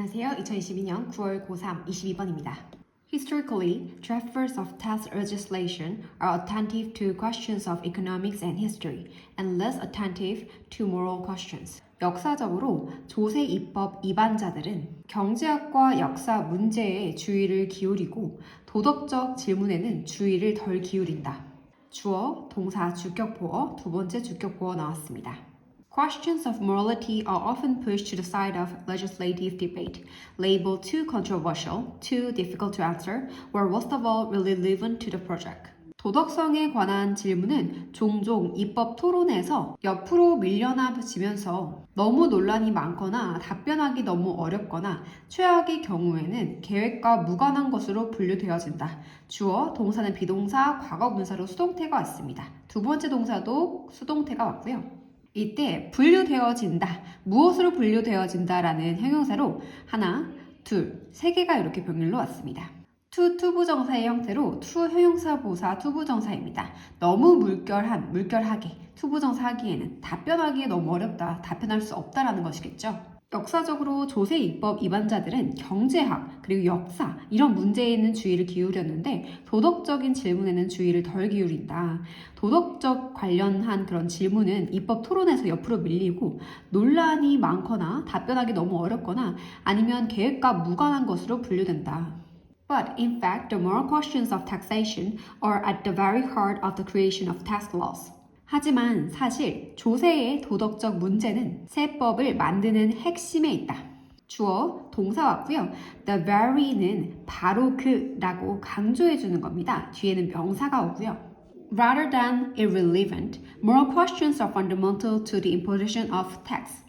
안녕하세요. 2022년 9월 고3 22번입니다. Historically, drafters of tax legislation are attentive to questions of economics and history and less attentive to moral questions. 역사적으로 조세 입법 입안자들은 경제학과 역사 문제에 주의를 기울이고 도덕적 질문에는 주의를 덜 기울인다. 주어, 동사, 주격보어, 두 번째 주격보어 나왔습니다. Questions of morality are often pushed to the side of legislative debate, labeled too controversial, too difficult to answer, or worst of all, irrelevant to the project. 도덕성에 관한 질문은 종종 입법 토론에서 옆으로 밀려나지면서 너무 논란이 많거나 답변하기 너무 어렵거나 최악의 경우에는 계획과 무관한 것으로 분류되어진다. 주어, 동사는 비동사, 과거 분사로 수동태가 왔습니다. 두 번째 동사도 수동태가 왔고요. 이때 분류되어진다. 무엇으로 분류되어진다라는 형용사로 하나, 둘, 세 개가 이렇게 병렬로 왔습니다. 투 투부정사의 형태로 투 형용사 보사 투부정사입니다. 너무 물결한, 물결하게 투부정사 하기에는 답변하기에 너무 어렵다, 답변할 수 없다라는 것이겠죠. 역사적으로 조세 입법 입안자들은 경제학 그리고 역사 이런 문제에는 주의를 기울였는데 도덕적인 질문에는 주의를 덜 기울인다. 도덕적 관련한 그런 질문은 입법 토론에서 옆으로 밀리고 논란이 많거나 답변하기 너무 어렵거나 아니면 계획과 무관한 것으로 분류된다. But in fact, the moral questions of taxation are at the very heart of the creation of tax laws. 하지만 사실 조세의 도덕적 문제는 세법을 만드는 핵심에 있다. 주어 동사 왔고요. The very는 바로 그라고 강조해 주는 겁니다. 뒤에는 명사가 오고요. Rather than irrelevant, moral questions are fundamental to the imposition of tax.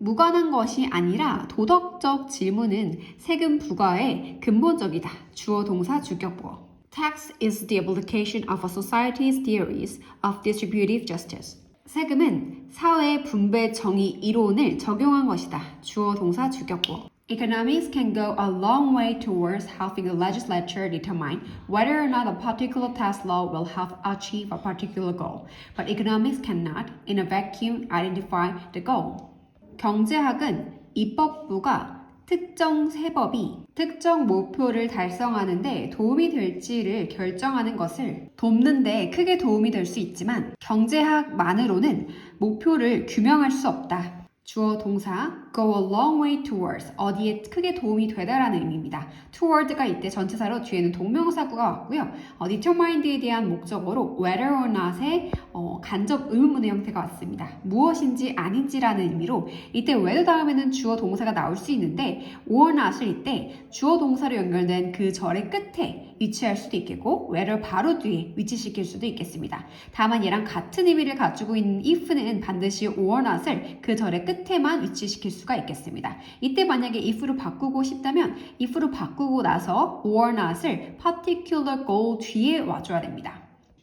무관한 것이 아니라 도덕적 질문은 세금 부과의 근본적이다. 주어 동사 주격보어. Tax is the application of a society's theories of distributive justice. 세금은 사회 분배 정의 이론을 적용한 것이다. 주어 동사 주격보. Economics can go a long way towards helping the legislature determine whether or not a particular tax law will help achieve a particular goal. But economics cannot, in a vacuum, identify the goal. 경제학은 입법부가 특정 세법이 특정 목표를 달성하는데 도움이 될지를 결정하는 것을 돕는데 크게 도움이 될 수 있지만 경제학만으로는 목표를 규명할 수 없다. 주어 동사 go a long way towards 어디에 크게 도움이 되다라는 의미입니다. toward가 이때 전체사로 뒤에는 동명사구가 왔고요. 어, determined에 대한 목적어로 whether or not의 어, 간접 의문문의 형태가 왔습니다. 무엇인지 아닌지라는 의미로 이때 whether 다음에는 주어 동사가 나올 수 있는데 or not을 이때 주어 동사로 연결된 그 절의 끝에 위치할 수도 있겠고 whether 바로 뒤에 위치시킬 수도 있겠습니다. 다만 얘랑 같은 의미를 가지고 있는 if는 반드시 or not을 그 절의 끝에만 위치시킬 수가 있겠습니다. 이때 만약에 if로 바꾸고 싶다면 if로 바꾸고 나서 or not을 particular goal 뒤에 와줘야 됩니다.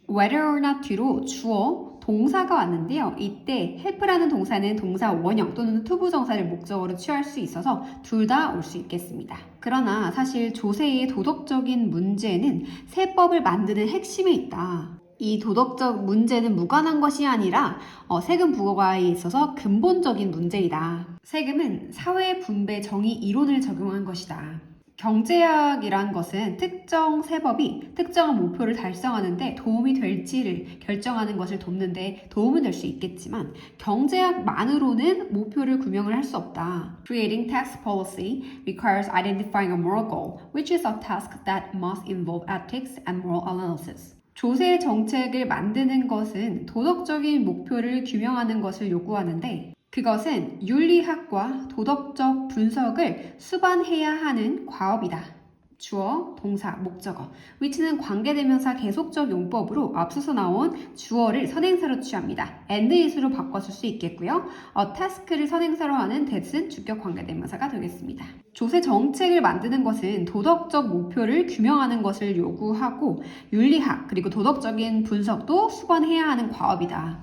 whether or not 뒤로 주어 동사가 왔는데요. 이때 help라는 동사는 동사 원형 또는 투부정사를 목적으로 취할 수 있어서 둘 다 올 수 있겠습니다. 그러나 사실 조세의 도덕적인 문제는 세법을 만드는 핵심에 있다. 이 도덕적 문제는 무관한 것이 아니라 어, 세금 부과에 있어서 근본적인 문제이다. 세금은 사회 분배 정의 이론을 적용한 것이다. 경제학이란 것은 특정 세법이 특정한 목표를 달성하는데 도움이 될지를 결정하는 것을 돕는데 도움은 될 수 있겠지만 경제학만으로는 목표를 규명을 할 수 없다. Creating tax policy requires identifying a moral goal, which is a task that must involve ethics and moral analysis. 조세 정책을 만드는 것은 도덕적인 목표를 규명하는 것을 요구하는데 그것은 윤리학과 도덕적 분석을 수반해야 하는 과업이다. 주어, 동사, 목적어. which는 관계대명사 계속적 용법으로 앞서서 나온 주어를 선행사로 취합니다. and is로 바꿔줄 수 있겠고요. a task를 선행사로 하는 that은 주격 관계대명사가 되겠습니다. 조세 정책을 만드는 것은 도덕적 목표를 규명하는 것을 요구하고 윤리학 그리고 도덕적인 분석도 수반해야 하는 과업이다.